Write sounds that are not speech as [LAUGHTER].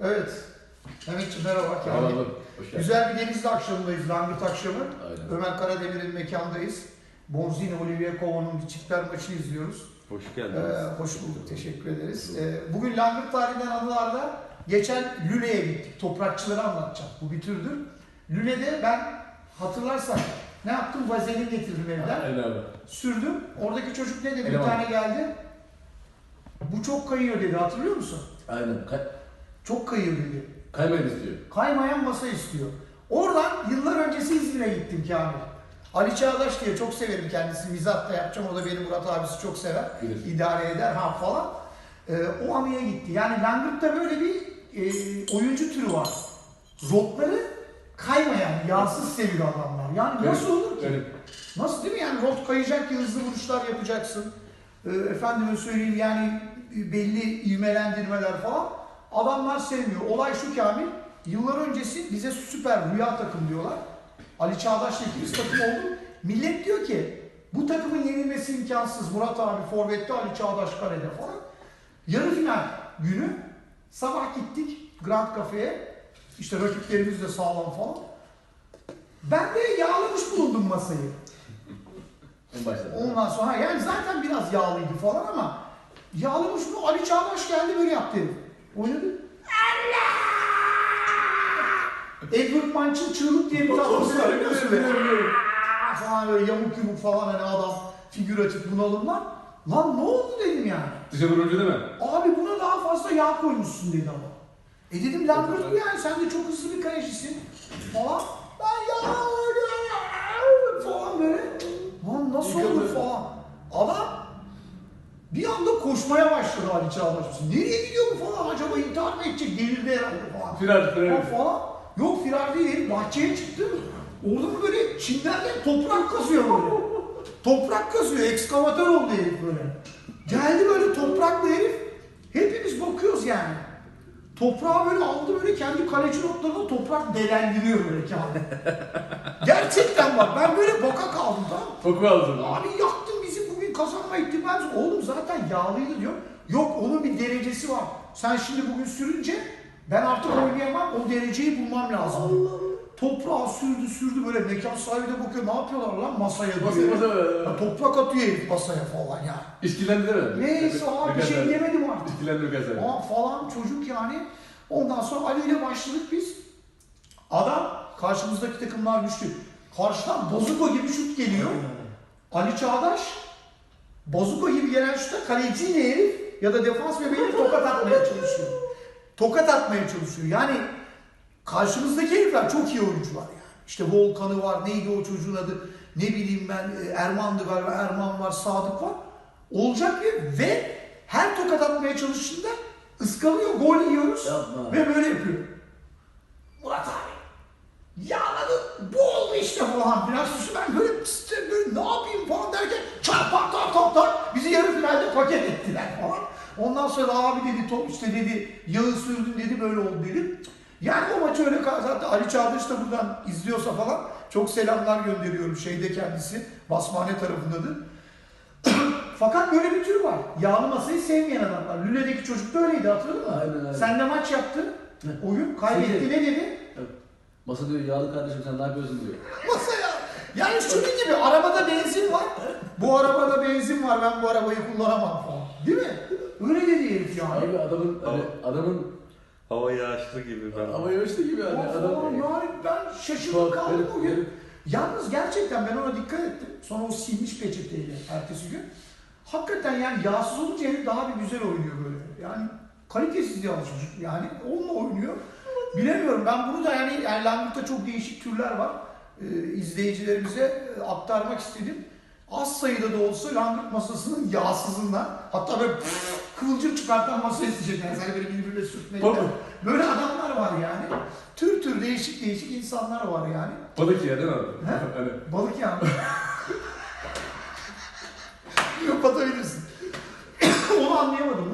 Evet. Mehmetciğim merhaba. Merhaba, hoş geldin. Güzel bir denizli akşamındayız. Langırt akşamı. Aynen. Ömer Karademir'in mekandayız. Bonzini Olivier Kova'nın çiftler maçı izliyoruz. Hoş Ee, geldiniz. hoş bulduk. Teşekkür ederiz. Ee, bugün Langırt tarihinden anılarda geçen Lüle'ye gittik. Toprakçıları anlatacağım. Bu bir türdür. Lüle'de ben hatırlarsan ne yaptım? Vazelin getirdim evden. Aynen abi. Sürdüm. Oradaki çocuk ne dedi? Bir Eleman. tane geldi. Bu çok kayıyor dedi. Hatırlıyor musun? Aynen. Kay Çok kayıyor dedi. kaymayın istiyor. Kaymayan masa istiyor. Oradan yıllar öncesi İzmir'e gittim Kamil. Ali Çağdaş diye çok severim kendisini. Mizah da yapacağım. O da benim Murat abisi çok sever. Bilir. İdare eder ha falan. Ee, o anıya gitti. Yani Langırt'ta böyle bir e, oyuncu türü var. Rotları kaymayan, yağsız seviyor adamlar. Yani nasıl olur ki? Öyle. Nasıl değil mi? Yani rot kayacak ki hızlı vuruşlar yapacaksın. Ee, efendime söyleyeyim yani belli ivmelendirmeler falan. Adamlar sevmiyor. Olay şu Kamil. Yıllar öncesi bize süper rüya takım diyorlar. Ali Çağdaş'la ikimiz takım oldu. Millet diyor ki bu takımın yenilmesi imkansız. Murat abi forvette Ali Çağdaş kalede falan. Yarı final günü sabah gittik Grand Cafe'ye. İşte rakiplerimiz de sağlam falan. Ben de yağlamış bulundum masayı. En başta. Ondan sonra yani zaten biraz yağlıydı falan ama yağlamış mı Ali Çağdaş geldi böyle yaptı herif. Oynadı. Allah! Edward Munch'ın Çığlık diye bir tatlısı var biliyor musun? Aa falan böyle yamuk yumuk falan hani adam figüratif bunalımlar. Lan ne oldu dedim yani. Dışa vurunca değil mi? Abi buna daha fazla yağ koymuşsun dedi ama. E dedim Lambert bu yani sen de çok hızlı bir kalecisin falan. Ben yağ. Nasıl olur falan. Adam bir anda koşmaya başladı Ali Çağdaş. Nereye gidiyor bu falan acaba intihar mı edecek delirdi herhalde falan. Firar, Falan firar. falan. Yok firar değil herif bahçeye çıktı. Orada böyle çimlerden toprak kazıyor böyle. Toprak kazıyor, ekskavatör oldu herif böyle. Geldi böyle topraklı herif. Hepimiz bakıyoruz yani. Toprağı böyle aldı böyle kendi kaleci notlarına toprak delendiriyor böyle kağıdı. [LAUGHS] Gerçekten bak ben böyle baka kaldım tamam mı? Koku aldın. Abi yaktın bizi bugün kazanma ihtimalimiz. Oğlum zaten yağlıydı diyor. Yok onun bir derecesi var. Sen şimdi bugün sürünce ben artık oynayamam. O dereceyi bulmam lazım. Toprağı sürdü sürdü böyle mekan sahibi de bakıyor. Ne yapıyorlar lan masaya Masa diyor. masa. Ya toprak atıyor herif masaya falan ya. İşkillendi değil mi? Neyse abi bir şey demedim artık. Kez Aa, falan çocuk yani. Ondan sonra Ali ile başladık biz. Adam karşımızdaki takımlar güçlü. Karşıdan Bozuko gibi şut geliyor. Ali Çağdaş Bozuko gibi gelen şuta kaleciyle herif ya da defans bebeğini tokat atmaya çalışıyor. Tokat atmaya çalışıyor. Yani karşımızdaki herifler çok iyi oyuncular yani. İşte Volkan'ı var, neydi o çocuğun adı, ne bileyim ben, e, Erman'dı galiba, Erman var, Sadık var. Olacak bir ve her tokat atmaya çalıştığında ıskalıyor, gol yiyoruz Yapma. ve böyle yapıyor. Murat abi, yağladı, bu oldu işte falan filan. Sus ben böyle, böyle ne yapayım falan derken çat tak tak tak tak bizi yarı finalde paket ettiler falan. Ondan sonra abi dedi top işte dedi yağı sürdün dedi böyle oldu dedi. Yani o maçı öyle zaten Ali Çağdaş da buradan izliyorsa falan çok selamlar gönderiyorum şeyde kendisi Basmane tarafındadır. [CLEARS THROAT] Fakat böyle bir tür var. Yağlı masayı sevmeyen adamlar. Lüle'deki çocuk da öyleydi hatırladın mı? Aynen, aynen. Sen de maç yaptın. Ne? Oyun kaybetti ne dedi? Masa diyor yağlı kardeşim sen ne yapıyorsun diyor. Masaya. Yani şunun gibi arabada benzin var. Bu arabada benzin var ben bu arabayı kullanamam falan. Değil mi? Öyle dedi herif yani. Abi adamın hani adamın Hava yağışlı gibi ben. hava yağışlı gibi hani Aa, adam. yani ben şaşırdım kaldım garip, o gün. garip. Yalnız gerçekten ben ona dikkat ettim. Sonra o silmiş peçeteyle ertesi gün. Hakikaten yani yağsız olunca herif daha bir güzel oynuyor böyle. Yani kalitesiz çocuk yani. Onunla oynuyor. Bilemiyorum ben bunu da yani, yani Langırt'ta çok değişik türler var. Ee, izleyicilerimize e, aktarmak istedim. Az sayıda da olsa Langırt masasının yağsızından hatta böyle kıvılcım çıkartan masa isteyecek yani seni böyle birbirine sürtmekten. Böyle adamlar var yani. Tür tür değişik değişik insanlar var yani. Balık ya değil mi? He? Hani Balık yani. [LAUGHS] Kapatabilirsin. [COUGHS] Onu anlayamadım.